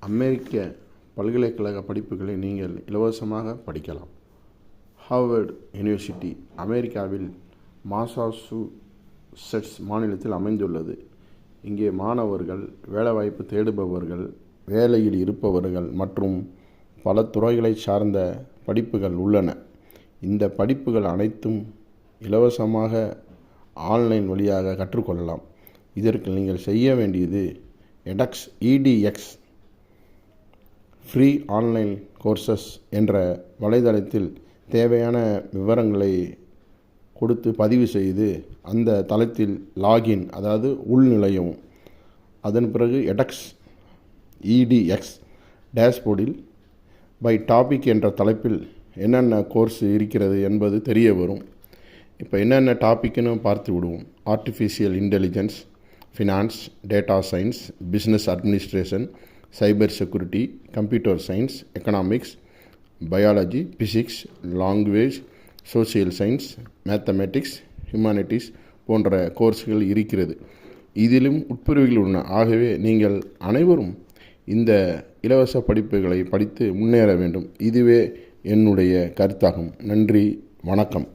அமெரிக்க பல்கலைக்கழக படிப்புகளை நீங்கள் இலவசமாக படிக்கலாம். ஹார்வர்டு யுனிவர்சிட்டி அமெரிக்காவில் மாசாசூசெட்ஸ் மாநிலத்தில் அமைந்துள்ளது. இங்கே மாணவர்கள் வேலைவாய்ப்பு தேடுபவர்கள் வேலையில் இருப்பவர்கள் மற்றும் பல துறைகளை சார்ந்த படிப்புகள் உள்ளன. இந்த படிப்புகள் அனைத்தும் இலவசமாக ஆன்லைன் வழியாக கற்றுக்கொள்ளலாம். இதற்கு நீங்கள் செய்ய வேண்டியது edX edX free online courses என்ற வலைதளத்தில் தேவையான விவரங்களை கொடுத்து பதிவு செய்து அந்த தளத்தில் லாகின் அதாவது உள்நுழையவும் அதன் பிறகு எடக்ஸ் இடிஎக்ஸ் டேஷ்போர்டில் பை டாபிக் என்ற தலைப்பில் என்னென்ன கோர்ஸ் இருக்கிறது என்பது தெரிய வரும். இப்போ என்னென்ன டாபிக்னு பார்த்து விடுவோம். Artificial intelligence finance data science business administration cyber security computer science economics biology physics language social science mathematics humanities போன்ற கோர்ஸ்கள் இருக்கிறது. இதிலும் உட்பிரிவுகள் உள்ளன ஆகவே நீங்கள் அனைவரும் இந்த இலவச படிப்புகளை படித்து முன்னேற வேண்டும். இதுவே என்னுடைய கருத்தாகும். நன்றி. வணக்கம்.